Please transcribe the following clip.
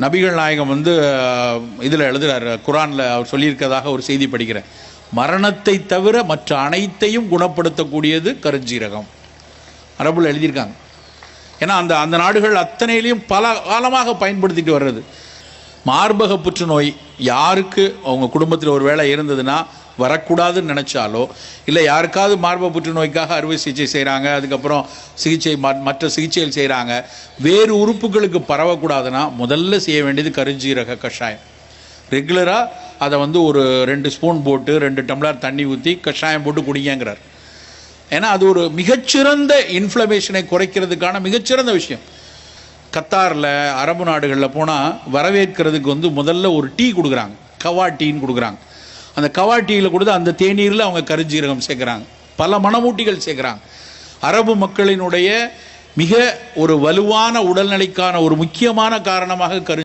நபிகள் நாயகம் வந்து இதில் எழுதுகிறார் குரானில் அவர் சொல்லியிருக்கதாக ஒரு செய்தி படிக்கிறேன். மரணத்தை தவிர மற்ற அனைத்தையும் குணப்படுத்தக்கூடியது கருஞ்சீரகம். அரபுல எழுதியிருக்காங்க. ஏன்னா அந்த அந்த நாடுகள் அத்தனையிலையும் பல காலமாக பயன்படுத்திட்டு வர்றது. மார்பக புற்றுநோய் யாருக்கு அவங்க குடும்பத்தில் ஒரு வேளை இருந்ததுன்னா வரக்கூடாதுன்னு நினச்சாலோ இல்லை யாருக்காவது மார்பக புற்றுநோய்க்காக அறுவை சிகிச்சை செய்கிறாங்க அதுக்கப்புறம் சிகிச்சை மற்ற சிகிச்சைகள் செய்கிறாங்க வேறு உறுப்புகளுக்கு பரவக்கூடாதுன்னா முதல்ல செய்ய வேண்டியது கருஞ்சீரக கஷாயம். ரெகுலராக அதை வந்து ஒரு ரெண்டு ஸ்பூன் போட்டு ரெண்டு டம்ளர் தண்ணி ஊற்றி கஷாயம் போட்டு குடிங்கிறார் ஏன்னா அது ஒரு மிகச்சிறந்த இன்ஃப்ளமேஷனை குறைக்கிறதுக்கான மிகச்சிறந்த விஷயம். கத்தாரில் அரபு நாடுகளில் போனால் வரவேற்கிறதுக்கு வந்து முதல்ல ஒரு டீ கொடுக்குறாங்க. கவா டீன்னு கொடுக்குறாங்க. அந்த கவா டீயில் கொடுத்து அந்த தேநீரில் அவங்க கருஞ்சீரகம் சேர்க்குறாங்க. பல மனமூட்டிகள் சேர்க்குறாங்க. அரபு மக்களினுடைய மிக ஒரு வலுவான உடல்நிலைக்கான ஒரு முக்கியமான காரணமாக கரு